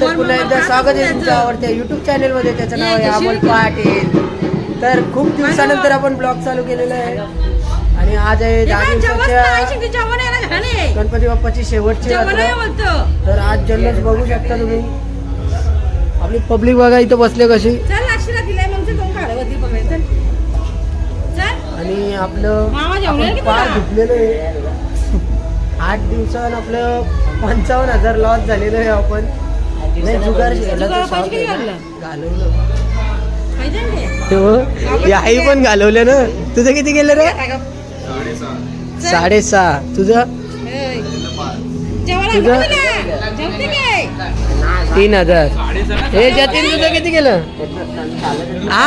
तर पुन्हा एकदा स्वागत आहे तुमच्या आवडत्या युट्यूब चॅनलमध्ये त्याचं नाव आहे अमोल पाटील. तर खूप दिवसानंतर आपण ब्लॉग चालू केलेला आहे. आणि आज आहे दहा दिवसाच्या गणपती बाप्पाची शेवटची तर आज जल्लोष बघू शकता तुम्ही. आपली पब्लिक बघा इथं बसले कशी. आणि आपलं पार? धुतलेलं आहे. आठ दिवसात आपलं पंचावन्न हजार लॉस झालेलं आहे आपण. नाही जुगार ना. हो, आई पण घालवलं ना? तुझं किती गेलं रे? साडेसहा. तुझं? तुझं? तीन हजार. हे जतीन तुझं किती केलं हा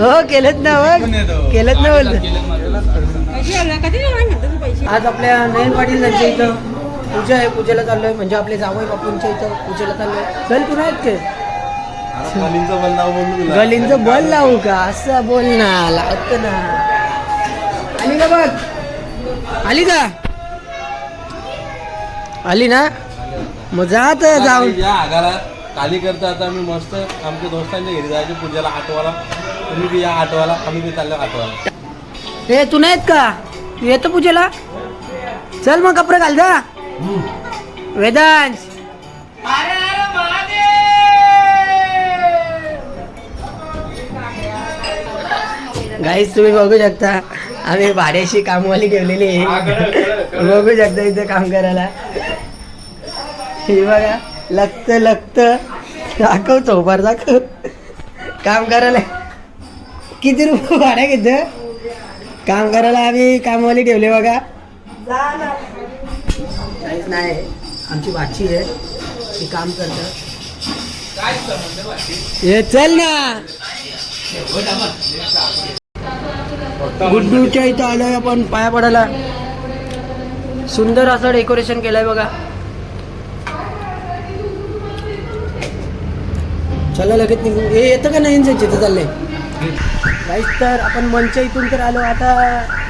हो केलंच ना बघ. केलंच ना बोलत आज आपल्या नयन पाटील यांच्या इथं पूजा आहे पूजेला चाललोय म्हणजे आपले जावई बापूंच्या इथं पूजेला चाललोय. चल तू नाहीत के गलींचं बल तुला. गलींचं बल लावू का? असं बोल ना लावत ना. आली का बघ? आली का? आली ना? मग जात जाऊन. या आगाला. काली करता आता आम्ही मस्त आमच्या दोस्तांच्या घरी जायचे पूजेला आठवाला. तुम्ही बी या आठवाला आम्ही बी चाललो आठवाला. हे तू नाहीत का? तू येतो पूजेला? चल मग कपडे घाल जा. वेदांश. गाईच तुम्ही बघू शकता आम्ही भाड्याशी कामवाली ठेवलेली आहे. बघू शकता इथे काम करायला. हे बघा लक्त लक्त. दाखव चौपार दाखव. काम करायला. किती रुपये भाड्या घेतं काम करायला आम्ही कामवाली ठेवले बघा. काहीच नाही आमची वाची आहे. ती काम करत. हे चल ना. गुड्डूच्या इथं आलोय आपण पाया पडायला. सुंदर असं डेकोरेशन केलंय बघा. चला लगेच निघू हे येतं का नाही तिथं चाललंय. गाईस तर आपण मंच इथून तर आलो. आता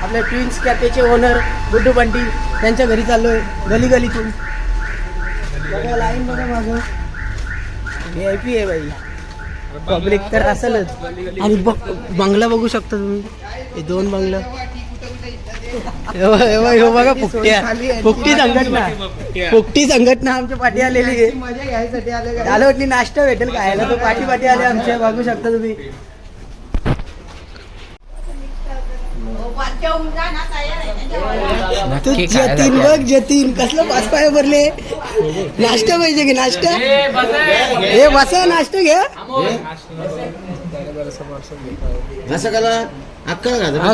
आपल्या ट्विन्स कॅफेचे ओनर गुड्डू बंटी त्यांच्या घरी चाललोय गली गलीतून बघा लाईन बघा माझं व्ही आय पी आहे बाई. पब्लिक तर असेलच. आणि बंगला बघू शकता तुम्ही. हे दोन बंगला. बघ- फुकट्या फुकटी संघटना. फुकटी संघटना आमच्या पाठी आलेली आहे. मजा घ्यायसाठी आलं वाटली नाश्ता भेटेल खायला. तो पाठी पाठी आले आमच्या. बघू शकता तुम्ही. तू जतीन बघ जतीन कसलं पाच पाय भरले नाश्ता पाहिजे की नाश्ता? हे बसा नाश्ता घ्या असं करा. हा?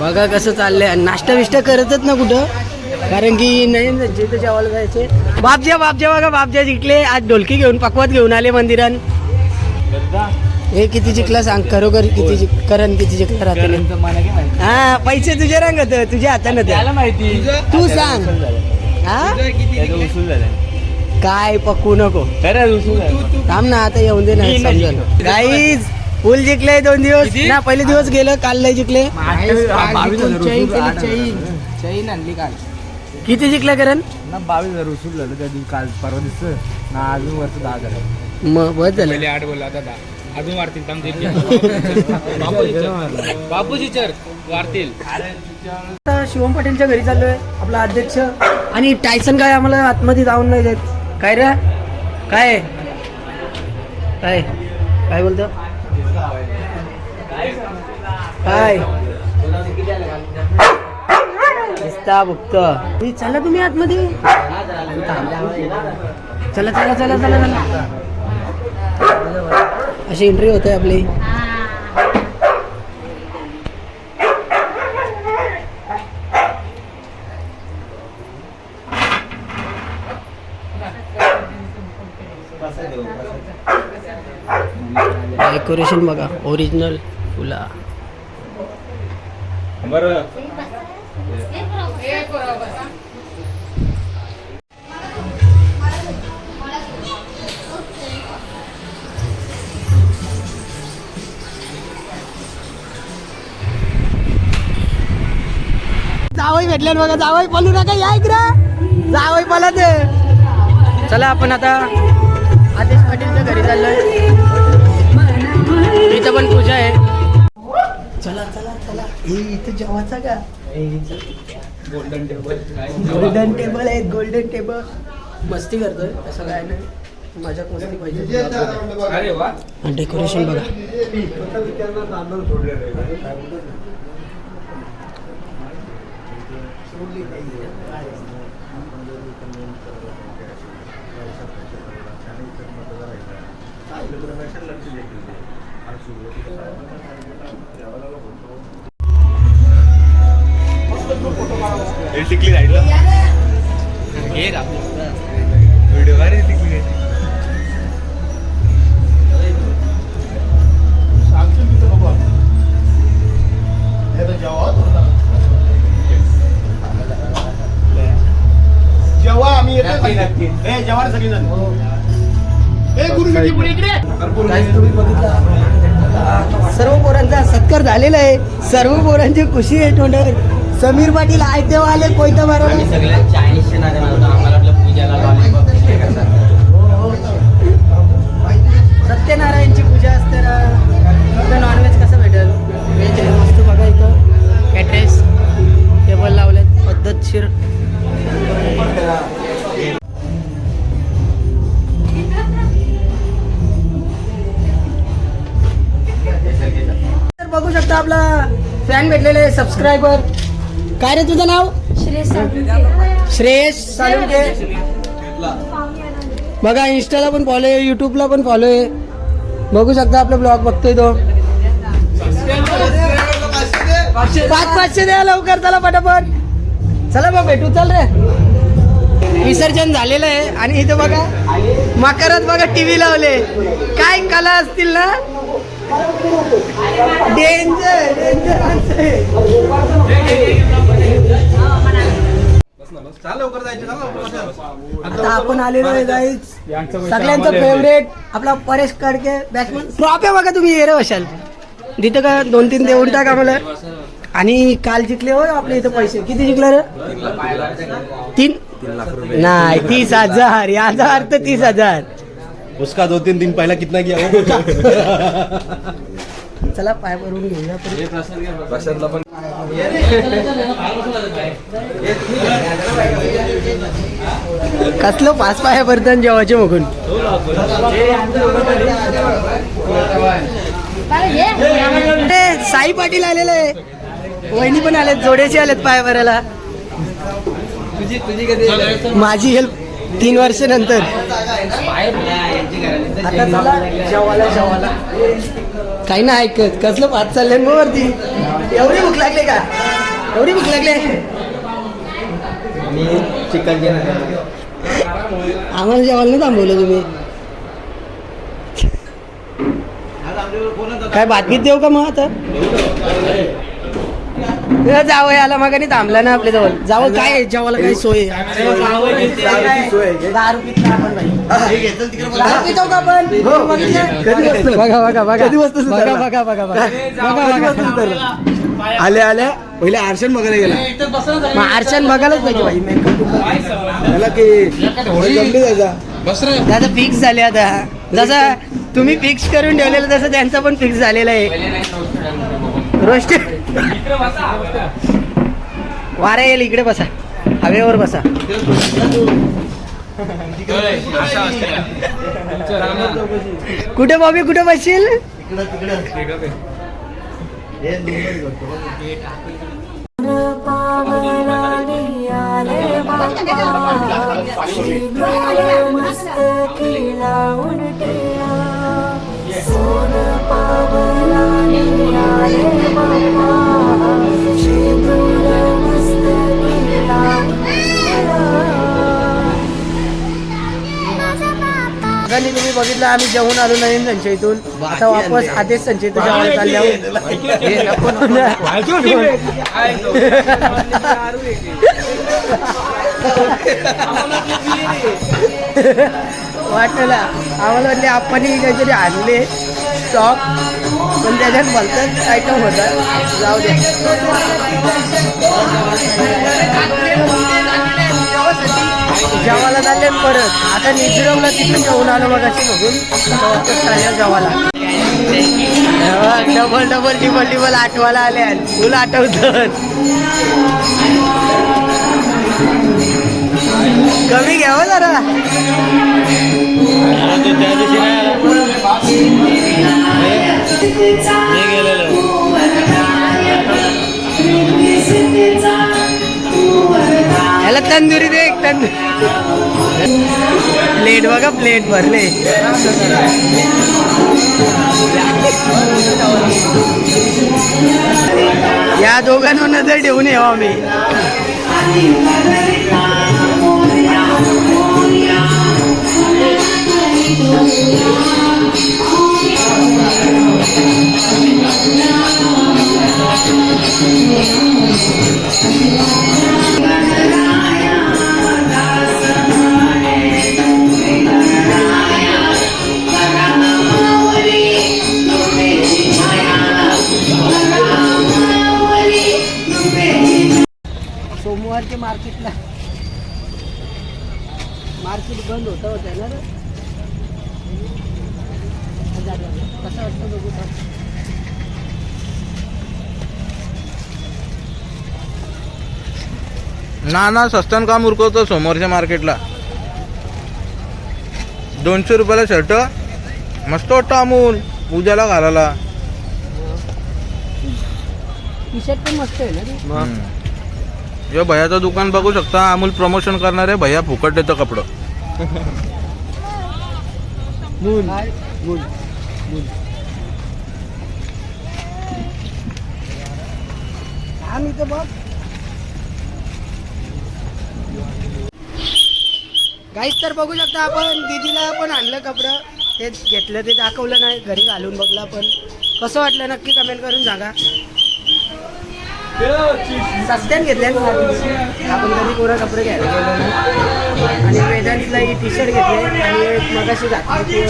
बघा कसं चाललंय. आणि नाश्ता बिष्टा करतच ना कुठं? कारण की नाही जिथं जेवायला जायचे. बापज्या बापज्या बघा बापज्या जिंकले. आज ढोलकी घेऊन पकवात घेऊन आले मंदिरात. हे किती जिंकला सांग? खरोखर किती जिंक करण किती जिंकला राहते हा पैसे तुझ्या रंगत तुझ्या हातानं द्या. माहिती. तू सांग. हा? काय पकवू नको. थांब ना आता येऊन दे ना गाईज फुल जिंकले. दोन दिवस. ना पहिले दिवस गेलं काल नाही जिंकले. चैन आणली काल. किती जिंकले करण? ना बावीस हजार उसूल झालं त्या दिवशी काल परवा दिवस ना अजून वरचं दहा हजार मग बस झालं. आठ बोलला आता दहा. अजून वाढतील बापूजी चर वाढतील आता शिवम पाटीलच्या घरी चाललोय आपला अध्यक्ष. आणि टायसन काय आम्हाला आतमध्ये जाऊन नाही देत. काय रे? काय? काय? काय बोलतो? काय? दिसता बघत चला तुम्ही आतमध्ये. चला चला चला चला चला. अशी एंट्री होते आपली. डेकोरेशन बघा ओरिजिनल फुला. बरं. भेटल्यावर बघा जावई पलू नका या इकडं. जावई पला ते चला आपण आता आदेश पाटीलच्या घरी चाललोय. इथं पण पूजा आहे. चला चला चला. हे इथं जेवायचा का? गोल्डन टेबल गोल्डन टेबल आहे गोल्डन टेबल मस्ती करतोय असं काय नाही. मजा मस्ती पाहिजे. सोडली नाही लक्ष देखील टिकली राहिलं व्हिडिओ अरे टिकली सांगशील तिथं बाबा हे। तर जेव्हा आम्ही येतो ए जेव्हा सगळेजण ए गुरु किती पुढे इकडे? Guys, तुम्ही बघितला सर्व पोरांचा सत्कार झालेला आहे. सर्व पोरांची खुशी आहे तोंडावर. समीर पाटील आयते आले कोयता मारा. सत्यनारायणची पूजा असते ना. नॉनव्हेज कसं भेटेल? व्हेज आहे. मस्त बघा इथं. कॅटरेस टेबल लावलेत. पद्धतशीर. फॅन भेटलेले सबस्क्रायबर काय रे तुझं नाव? श्रेयस सालुंके बघा इंस्टाला पण फॉलो आहे युट्यूबला पण फॉलो आहे. बघू शकता आपला ब्लॉग बघतोय तो. पाच पाचशे द्या लवकर चला पटापट. चला बघ भेटू चल रे. विसर्जन झालेलं आहे. आणि इथं बघा मकरात बघा टीव्ही लावले. काय कला असतील ना? डेंजर डेंजर आता आपण आलेलो आहे गाईज सगळ्यांचा फेवरेट आपला परेश कडके बॅट्समन ट्रॉफी बघा तुम्ही ये रे वशाल. तिथं का दोन तीन देऊन टाका मला आणि काल जिंकले हो आपले इथं पैसे. किती जिंकले रे? तीन नाही तीस हजार. याचा अर्थ तीस हजार. उसका दो तीन दिन पहला कितना किया वो? चला पाय भरून घेऊया. परत. कसलं पाच पाया बर्तन जेवायचे बघून. ते साई पाटील आलेले आहे. वहिनी पण आलेत जोड्याचे आलेत पाय भरायला. माझी हेल्प तीन वर्ष नंतर आता चला जेवायला जेवायला. काही नाही ऐकत. कसलं पाच चाललंय मग वरती एवढी भूक लागले का? एवढी भूक लागले? आम्हाला जेवायला नाही थांबवलं तुम्ही. काय बातमीत देऊ का मग आता? जावं याला मग नाही थांबला ना आपल्या जवळ. जावं काय आहे, जेवायला काही सोय आहे? बघा बघा बघा. कधी बघा बघा बघा बघा. बघा बघा. आले आल्या पहिले आरशन बघायला गेला. मग आरशान बघायलाच पाहिजे की त्याचा. आता फिक्स झाले आता. जसं तुम्ही फिक्स करून ठेवलेलं तसं त्यांचं पण फिक्स झालेलं आहे. रोष्टी वारा येईल इकडे बसा. हवेवर बसा. कुठे बॉबी कुठे बसशील? आणि तुम्ही बघितलं आम्ही जेवून आलो नवीन संचय इथून आता वापस आदेश संचय इथून जेवायला चालले वाटलं आम्हाला वाटले आपण काहीतरी आणले स्टॉक पण त्याच्यात भलताच आयटम होता जाऊ दे. जेवायला चालले परत. आता निसरवला तिथून जेवून आलो मग अशी बघून. आता जेवायला. डबल डबल डिबल डिबल आठवायला आले फुल आठवत कमी घ्यावं हो जरा. याला तंदुरी दे एक तंदुरी. प्लेट बघा प्लेट भरले. या दोघांवर नजर ठेवून येवा मी सोमवारच्या मार्केटला मार्केट बंद होतं होतं ना रे? जा, जा, जा. कसं वाटतं बघू. ना ना सस्तान काम उरकवतो समोरच्या मार्केटला. दोनशे रुपयाला शर्ट मस्त वाटतं अमूल पूजाला घालायला. टी शर्ट पण मस्त आहे ना? या भैयाचं दुकान बघू शकता अमूल प्रमोशन करणारे भैया फुकट देतं कपडं. काय? आम्ही तर बघ. काहीच तर बघू शकता आपण दीदीला पण आणलं कपडं. ते घेतलं ते दाखवलं नाही. घरी घालून बघलं आपण कसं वाटलं नक्की कमेंट करून सांगा. सस्त्यात घेतल्या आपण कधी कोणा कपडे घ्यायला गेलो नाही. आणि वेदांतला ही टी शर्ट घेतले आणि मगाशी घातली ती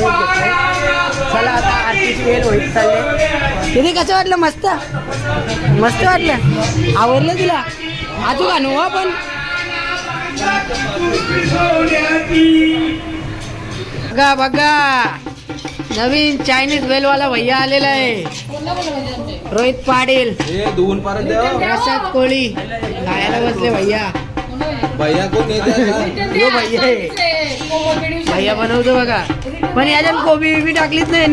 आरतीची वेळ होईल चालले. तिथे कसं वाटलं? मस्त? मस्त वाटलं? आवडलं तुला? आजू हो आपण बघा बघा. नवीन चायनीज वेलवाला भैया आलेला आहे. रोहित पाटील. प्रसाद कोळी. खायला बसले भैया. भैया भैया बनवतो बघा. पण याच्यात कोबी बिबी टाकलीच नाही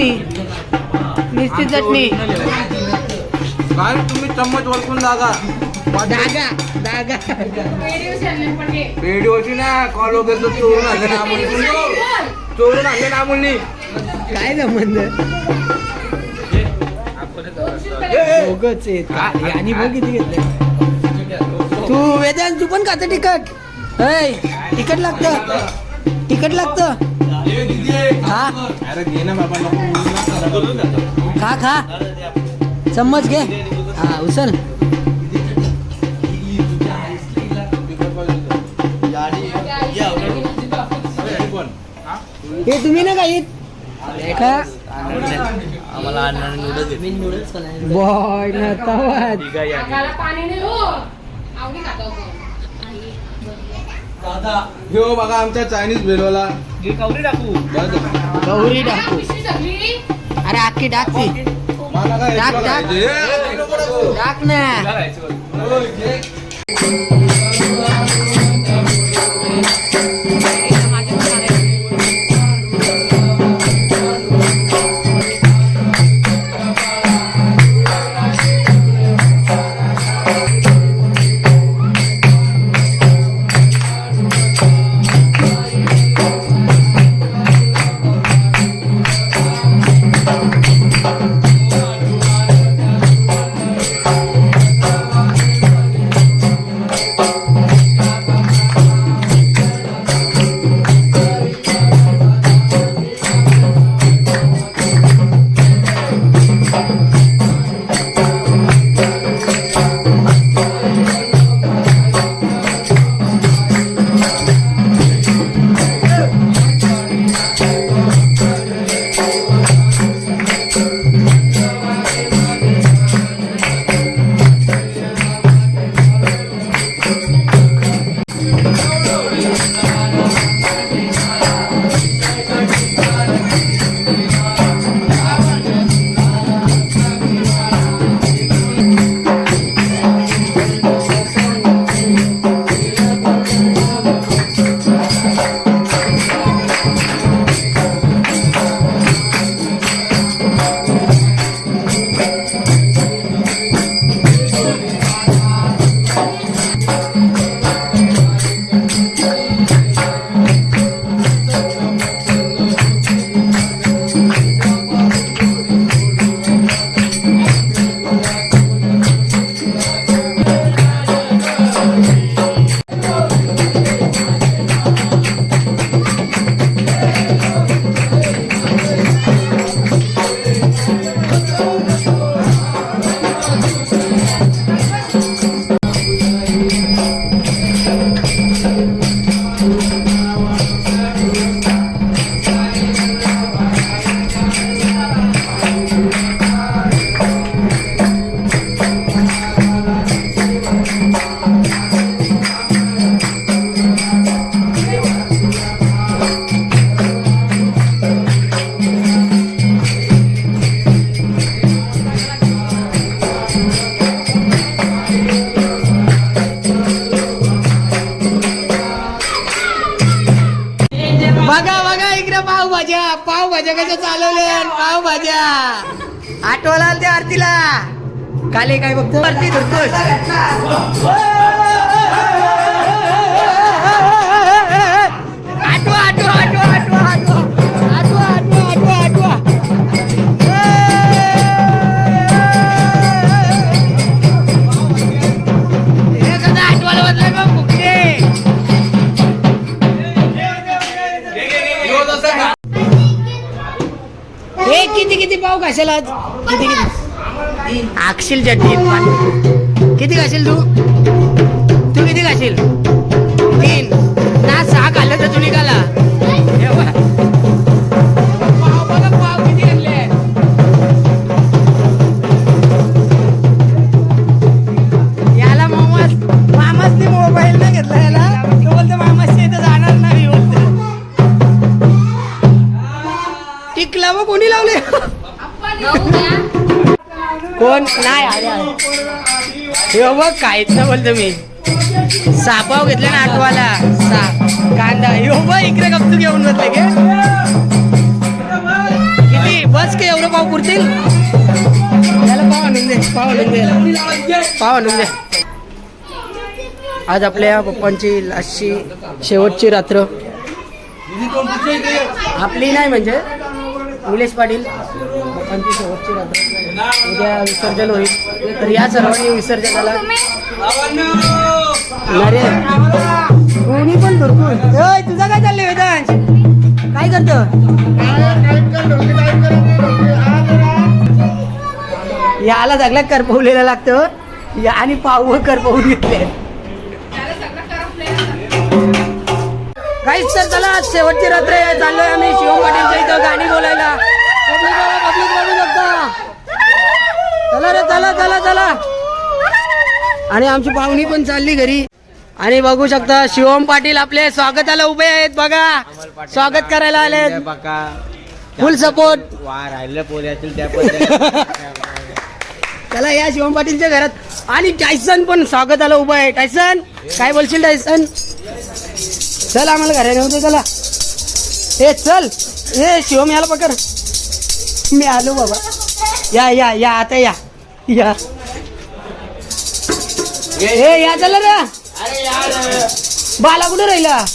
नुसती चटणी काय तुम्ही चम्मच वरकून जागा दागा दागा ना कॉल वगैरे तर चोरून आणले ना अमोलनी. चोरून आणले ना अमोलनी. काय संबंध? दोघच आहेत. का- आणि बघ किती घेतले तू वेदांत तू पण खाता तिखट? ऐ तिखट लागतं. तिखट लागतं. खा अरे घे ना बाबा नको खा. खा चम्मच घे. हा उचल. हे तुम्ही ना काही का आम्हाला नूडल्स बॉय ना तवाच पाणी नाही हो आवडी खातो हो बघा आमच्या चायनीज बेलवाला टाकू. गौरी टाकू. अरे आखी टाकती मला काय टाक. पाहिजे? बघा बघा इकडे पावभाज्या. पावभाज्या कशा चालवल्या पावभाज्या. आठवला ते आरतीला. काले काय बघतो? आरती धुरतोस आठवा आठवा. किती किती पाव खाशील आज? किती किती? आखशील चटणी किती खाशील तू? तू किती खाशील कोण? नाही अरे हे बघ काहीच ना बोलतो मी. सापाव घेतला ना आठवाला. सा कांदा. हे बघ इकडे गपचूक घेऊन बसले गे. किती? बस के एवढं पाव पुरतील? त्याला पाव आणून दे पाव आणून दे पाव आणून दे. आज आपल्या पप्पांची लास्टची शेवटची रात्र. आपली नाही म्हणजे निलेश पाटील. पप्पांची शेवटची रात्र. उद्या विसर्जन होईल. तर या सर्वांनी विसर्जनाला अरे कोणी पण भरपूर होय तुझं काय चाललंय वेदांश? काय करतो? याला सगळ्या करपवलेला लागतं. या आणि पाव करपवून घेतले. काहीच तर चला आज शेवटची रात्र चाललोय आम्ही शिवम पाटीलच्या इथं गाणी बोलायला. पब्लिक पब्लिक शकता चला रे चला चला चला. आणि आमची पाहुणी पण चालली घरी. आणि बघू शकता शिवम पाटील आपले स्वागताला उभे आहेत बघा. स्वागत करायला आले. फुल सपोर्ट चला या शिवम पाटीलच्या घरात. आणि टायसन पण स्वागताला उभा आहे. टायसन काय बोलशील टायसन चल आम्हाला घराने होते चला. ए चल. ए शिवम याला पकड. मी आलो बाबा. या या या आता या. या. ए या चला रे. बाला कुठे राहिला?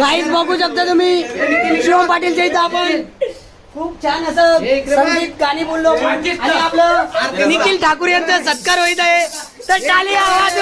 गाईज बघू शकता तुम्ही. शिवम पाटीलच्या इथं आपण खूप छान असं संगीत गाणी बोललो. आणि आपलं निखिल ठाकूर यांचा सत्कार होईत आहे. तर टाली आवाज!